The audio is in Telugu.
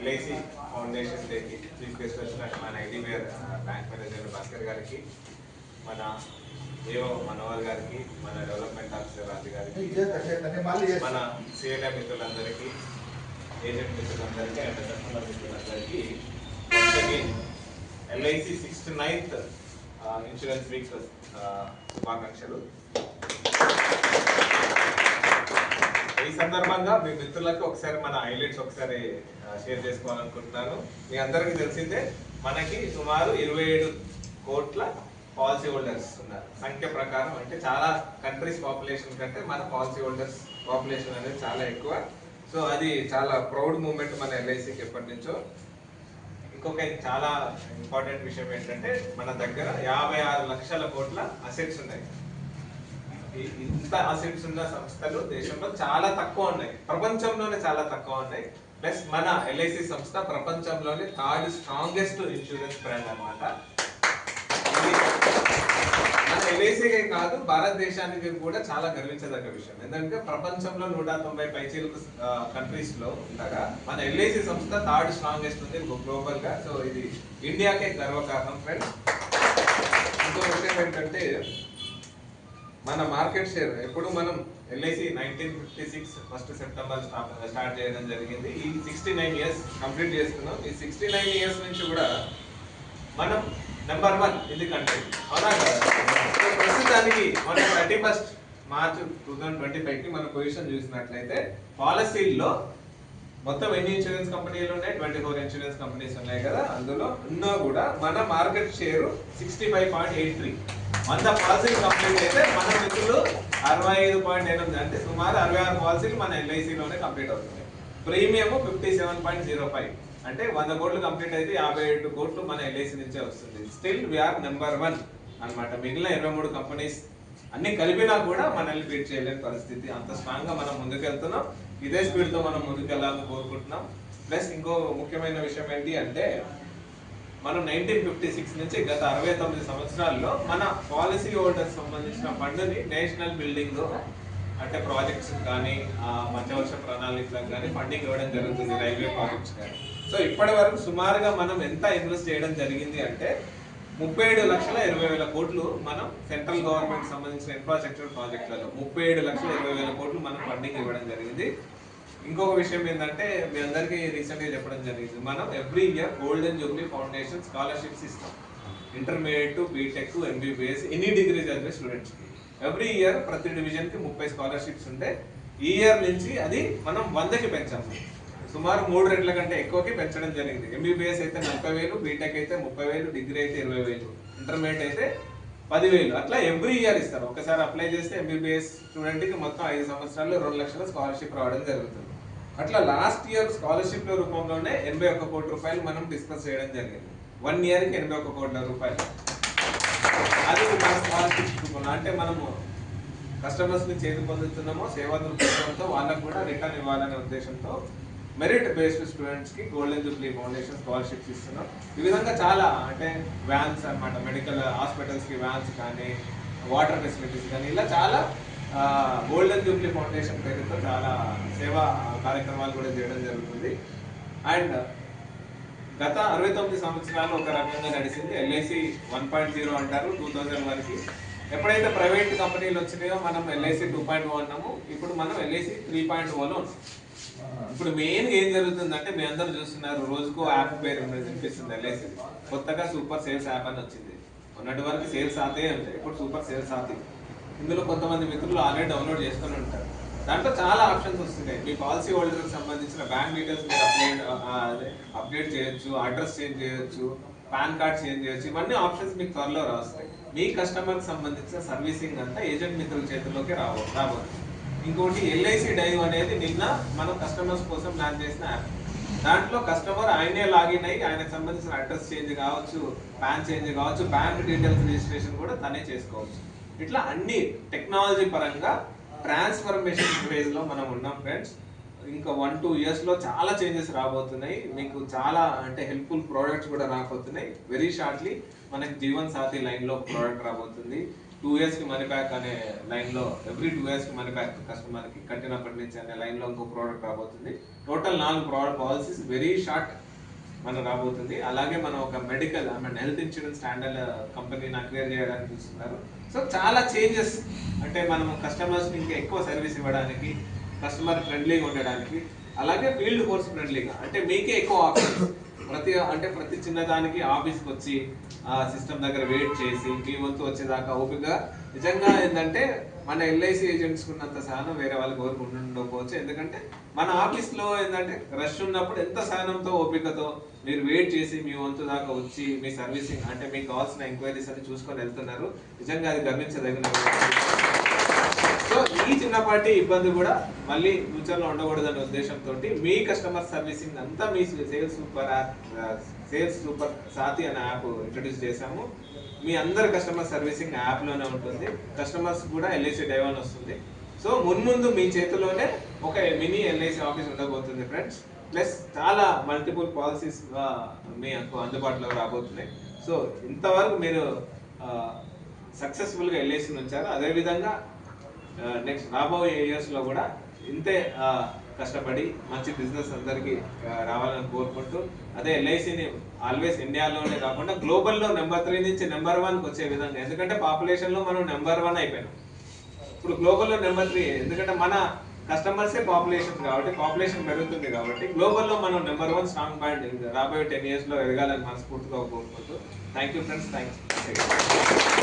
ఎల్ఐసి ఫౌండేషన్ డేకి చీఫ్ గెస్ట్ వచ్చిన మన ఐడిబిఆర్ బ్యాంక్ మేనేజర్ భాస్కర్ గారికి మన ఏవో మనోహర్ గారికి మన డెవలప్మెంట్ ఆఫీసర్ రాజు గారికి మన సిఎల్ఏ మిత్రులందరికీ ఏజెంట్ మిత్రులందరికీ అండ్ కస్టమర్ మిత్రులందరికీ LIC sixth ninth insurance week శుభాకాంక్షలు ఈ సందర్భంగా మీ మిత్రులకు ఒకసారి మన హైలైట్స్ ఒకసారి షేర్ చేసుకోవాలనుకుంటున్నాను. మీ అందరికీ తెలిసిందే మనకి సుమారు ఇరవై ఏడు కోట్ల పాలసీ హోల్డర్స్ ఉన్నారు. సంఖ్య ప్రకారం అంటే చాలా కంట్రీస్ పాపులేషన్ కంటే మన పాలసీ హోల్డర్స్ పాపులేషన్ అనేది చాలా ఎక్కువ. సో అది చాలా ప్రౌడ్ మూమెంట్ మన ఎల్ఐసికి ఎప్పటి నుంచో. ఇంకొక చాలా ఇంపార్టెంట్ విషయం ఏంటంటే మన దగ్గర యాభై ఆరు లక్షల కోట్ల అసెట్స్ ఉన్నాయి. ఇంత అసెట్స్ ఉన్న సంస్థలు దేశంలో చాలా తక్కువ ఉన్నాయి. ప్రపంచంలోనే చాలా తక్కువ ఉన్నాయి. ప్లస్ మన ఎల్ఐసి సంస్థ ప్రపంచంలోనే థర్డ్ స్ట్రాంగెస్ట్ ఇన్సూరెన్స్ బ్రాండ్ అన్నమాట. మన ఎల్ఐసికే కాదు భారతదేశానికి కూడా చాలా గర్వించదగ్గ విషయం. ఎందుకంటే ప్రపంచంలో నూట తొంభై పైచీలకు కంట్రీస్లో ఉండగా మన ఎల్ఐసి సంస్థ థర్డ్ స్ట్రాంగెస్ట్ ఉంది గ్లోబల్గా సో ఇది ఇండియాకే గర్వకారణం ఫ్రెండ్స్ ఇంకో విషయం ఏంటంటే మన మార్కెట్ షేర్ ఎప్పుడు మనం LIC nineteen fifty six first September start చేయడం జరిగింది. ఈ సిక్స్టీ నైన్ ఇయర్స్ కంప్లీట్ చేసుకున్నాం. ఈ సిక్స్టీ నైన్ ఇయర్స్ నుంచి కూడా మనం నెంబర్ వన్ ఇది కంట్రీ అవునా కదా? ప్రస్తుతానికి మనం thirty first March two thousand twenty ఫైవ్కి మన పొజిషన్ చూసినట్లయితే పాలసీల్లో మొత్తం ఎన్ని ఇన్సూరెన్స్ కంపెనీలు ఉన్నాయి? ట్వంటీ ఫోర్ ఇన్సూరెన్స్ కంపెనీస్ ఉన్నాయి కదా. అందులో ఉన్నా కూడా మన market share sixty five point eight three వంద పాలసీలు కంప్లీట్ అయితే మన మిత్రులు అరవై ఐదు పాయింట్ ఎనిమిది. అంటే సుమారు అరవై ఆరు పాలసీలు మన ఎల్ఐసిలోనే కంప్లీట్ అవుతుంది premium fifty seven point zero five అంటే వంద కోట్లు కంప్లీట్ అయితే యాభై ఏడు కోట్లు మన ఎల్ఐసి నుంచే వస్తుంది. స్టిల్ వీఆర్ నెంబర్ వన్ అన్నమాట. మిగిలిన ఇరవై మూడు కంపెనీస్ అన్ని కలిపినా కూడా మనల్ని బీట్ చేయలేని పరిస్థితి. అంత స్ట్రాంగ్గా మనం ముందుకెళ్తున్నాం. ఇదే స్పీడ్తో మనం ముందుకెళ్ళాలని కోరుకుంటున్నాం. ప్లస్ ఇంకో ముఖ్యమైన విషయం ఏంటి అంటే మనం నైన్టీన్ ఫిఫ్టీ సిక్స్ నుంచి గత అరవై తొమ్మిది సంవత్సరాల్లో మన పాలసీ హోల్డర్స్ సంబంధించిన ఫండ్ని నేషనల్ బిల్డింగ్ అంటే ప్రాజెక్ట్స్ కానీ ఆ మధ్యవర్ష ప్రణాళికలకు కానీ ఫండింగ్ ఇవ్వడం జరుగుతుంది రైల్వే ప్రాజెక్ట్స్ కానీ. సో ఇప్పటి వరకు సుమారుగా మనం ఎంత ఇన్వెస్ట్ చేయడం జరిగింది అంటే ముప్పై ఏడు లక్షల ఇరవై వేల కోట్లు మనం సెంట్రల్ గవర్నమెంట్ సంబంధించిన ఇన్ఫ్రాస్ట్రక్చర్ ప్రాజెక్టులలో ముప్పై ఏడు లక్షల ఇరవై వేల కోట్లు మనం ఫండింగ్ ఇవ్వడం జరిగింది. ఇంకొక విషయం ఏంటంటే మీ అందరికీ రీసెంట్గా చెప్పడం జరిగింది. మనం every year golden jubilee foundation scholarships ఇస్తాం intermediate BTech MBBS any degree చదివే స్టూడెంట్స్కి ఎవ్రీ ఇయర్ ప్రతి డివిజన్కి ముప్పై స్కాలర్షిప్స్ ఉంటే ఈ ఇయర్ నుంచి అది మనం వందకి పెంచాము. సుమారు మూడు రెట్ల కంటే ఎక్కువకి పెంచడం జరిగింది. ఎంబీబీఎస్ అయితే నలభై వేలు బీటెక్ అయితే ముప్పై వేలు డిగ్రీ అయితే ఇరవై వేలు. ఇంటర్మీడియట్ అయితే పదివేలు. అట్లా ఎవ్రీ ఇయర్ ఇస్తారు. ఒకసారి అప్లై చేస్తే ఎంబీబీఎస్ స్టూడెంట్కి మొత్తం ఐదు సంవత్సరాల్లో రెండు లక్షల స్కాలర్షిప్ రావడం జరుగుతుంది. అట్లా లాస్ట్ ఇయర్ స్కాలర్షిప్ రూపంలోనే ఎనభై ఒక్క కోటి రూపాయలు మనం డిస్కస్ చేయడం జరిగింది. వన్ ఇయర్కి ఎనభై ఒక్క కోట్ల రూపాయలు. అది మన స్కాలర్షిప్ రూపంలో. అంటే మనము కస్టమర్స్ని చేతి పొందుతున్నామో సేవా దృక్పథంతో వాళ్ళకు కూడా రిటర్న్ ఇవ్వాలనే ఉద్దేశంతో మెరిట్ బేస్డ్ స్టూడెంట్స్కి గోల్డెన్ జూబ్లీ ఫౌండేషన్ స్కాలర్షిప్స్ ఇస్తున్నాం. ఈ విధంగా చాలా అంటే వ్యాన్స్ అన్నమాట మెడికల్ హాస్పిటల్స్కి వ్యాన్స్ కానీ వాటర్ ఫెసిలిటీస్ కానీ ఇలా చాలా గోల్డెన్ జూబ్లీ ఫౌండేషన్ పేరుతో చాలా సేవా కార్యక్రమాలు కూడా చేయడం జరుగుతుంది. అండ్ గత అరవై తొమ్మిది సంవత్సరాలు ఒక రకంగా నడిచింది. ఎల్ఐసి వన్ పాయింట్ జీరో అంటారు టూ థౌజండ్ వరకు ఎప్పుడైతే ప్రైవేట్ కంపెనీలు వచ్చినాయో మనం ఎల్ఐసి టూ పాయింట్ ఓ అన్నాము. ఇప్పుడు మనం ఎల్ఐసి త్రీ పాయింట్ ఓలో ఉన్నాం. ఇప్పుడు మెయిన్ ఏం జరుగుతుందంటే మీ అందరూ చూస్తున్నారు రోజుకో యాప్ పేరు ఉన్నది వినిపిస్తుంది ఎల్ఐసి కొత్తగా సూపర్ సేల్స్ యాప్ అని వచ్చింది. ఉన్నటి వరకు సేల్స్ ఆతే ఉంటాయి ఇప్పుడు సూపర్ సేల్స్ ఆతే ఇందులో కొంతమంది మిత్రులు ఆల్రెడీ డౌన్లోడ్ చేసుకొని ఉంటారు. దాంట్లో చాలా ఆప్షన్స్ వస్తున్నాయి. మీ పాలసీ హోల్డర్కి సంబంధించిన బ్యాంక్ డీటెయిల్స్ మీరు అప్డేట్ అప్డేట్ చేయొచ్చు అడ్రస్ చేంజ్ చేయొచ్చు పాన్ కార్డ్ చేంజ్ చేయొచ్చు. ఇవన్నీ ఆప్షన్స్ మీకు త్వరలో రాస్తాయి. మీ కస్టమర్కి సంబంధించిన సర్వీసింగ్ అంతా ఏజెంట్ మిత్రుల చేతుల్లోకి రావు రాబోతుంది. ఇంకోటి ఎల్ఐసి డైవ్ అనేది నిన్న మనం కస్టమర్స్ కోసం లాంచ్ చేసిన యాప్. దాంట్లో కస్టమర్ ఆయనే లాగిన్ అయ్యి ఆయనకు సంబంధించిన అడ్రస్ చేంజ్ కావచ్చు ప్యాన్ చేంజ్ కావచ్చు బ్యాంక్ డీటెయిల్స్ రిజిస్ట్రేషన్ కూడా తనే చేసుకోవచ్చు. ఇట్లా అన్ని టెక్నాలజీ పరంగా ట్రాన్స్ఫర్మేషన్ ఫేజ్లో మనం ఉన్నాం ఫ్రెండ్స్. ఇంకా వన్ టూ ఇయర్స్లో చాలా చేంజెస్ రాబోతున్నాయి. మీకు చాలా అంటే హెల్ప్ఫుల్ ప్రోడక్ట్స్ కూడా రాబోతున్నాయి. వెరీ షార్ట్లీ మనకి జీవన్ సాథి లైన్లో ప్రోడక్ట్ రాబోతుంది. టూ ఇయర్స్కి మనీ బ్యాక్ అనే లైన్లో ఎవ్రీ టూ ఇయర్స్కి మనీ బ్యాక్ కస్టమర్కి కట్టినప్పటి నుంచి అనే లైన్లో ఇంకో ప్రోడక్ట్ రాబోతుంది. టోటల్ నాలుగు ప్రోడక్ట్ పాలసీస్ వెరీ షార్ట్ మనం రాబోతుంది. అలాగే మనం ఒక medical I mean health insurance standard కంపెనీని అక్వేర్ చేయడానికి చూస్తున్నారు. సో చాలా చేంజెస్ అంటే మనం కస్టమర్స్ని ఇంకా ఎక్కువ సర్వీస్ ఇవ్వడానికి కస్టమర్ ఫ్రెండ్లీగా ఉండడానికి అలాగే ఫీల్డ్ ఫోర్స్ ఫ్రెండ్లీగా అంటే మీకే ఎక్కువ ఆప్షన్స్ ప్రతి అంటే ప్రతి చిన్నదానికి ఆఫీస్కి వచ్చి ఆ సిస్టమ్ దగ్గర వెయిట్ చేసి మీ వంతు వచ్చేదాకా ఓపిక నిజంగా ఏంటంటే మన ఎల్ఐసి ఏజెంట్స్ ఉన్నంత సహనం వేరే వాళ్ళకి ఎవరికి ఉండకపోవచ్చు. ఎందుకంటే మన ఆఫీస్లో ఏంటంటే రష్ ఉన్నప్పుడు ఎంత సహనంతో ఓపికతో మీరు వెయిట్ చేసి మీ వంతు దాకా వచ్చి మీ సర్వీసింగ్ అంటే మీకు కావాల్సిన ఎంక్వైరీస్ అని చూసుకొని వెళ్తున్నారు. నిజంగా అది గమనించదగిన సో ఈ చిన్నపాటి ఇబ్బంది కూడా మళ్ళీ ఫ్యూచర్లో ఉండకూడదనే ఉద్దేశంతో మీ కస్టమర్ సర్వీసింగ్ అంతా మీ sales super sales super Saathi అనే యాప్ ఇంట్రడ్యూస్ చేశాము. మీ అందరు కస్టమర్ సర్వీసింగ్ యాప్లోనే ఉంటుంది. కస్టమర్స్ కూడా ఎల్ఐసి డైవన్ వస్తుంది. సో మున్ముందు మీ చేతిలోనే ఒక మినీ ఎల్ఐసి ఆఫీస్ ఉండబోతుంది ఫ్రెండ్స్ ప్లస్ చాలా మల్టిపుల్ పాలసీస్ మీకు అందుబాటులో రాబోతున్నాయి. సో ఇంతవరకు మీరు సక్సెస్ఫుల్గా ఎల్ఐసి ఉంచారు? అదేవిధంగా నెక్స్ట్ రాబోయే ఇయర్స్లో కూడా ఇంతే కష్టపడి మంచి బిజినెస్ అందరికీ రావాలని కోరుకుంటూ అదే ఎల్ఐసిని ఆల్వేస్ ఇండియాలోనే కాకుండా గ్లోబల్లో నెంబర్ త్రీ నుంచి నెంబర్ వన్ వచ్చే విధంగా ఎందుకంటే పాపులేషన్లో మనం నెంబర్ వన్ అయిపోయినాం ఇప్పుడు గ్లోబల్లో నెంబర్ త్రీ ఎందుకంటే మన కస్టమర్సే పాపులేషన్ కాబట్టి పాపులేషన్ పెరుగుతుంది కాబట్టి గ్లోబల్లో మనం నెంబర్ వన్ స్ట్రాంగ్ పాయింట్ రాబోయే టెన్ ఇయర్స్లో ఎదగాలని మనస్ఫూర్తిగా కోరుకుంటూ థ్యాంక్ యూ ఫ్రెండ్స్ థ్యాంక్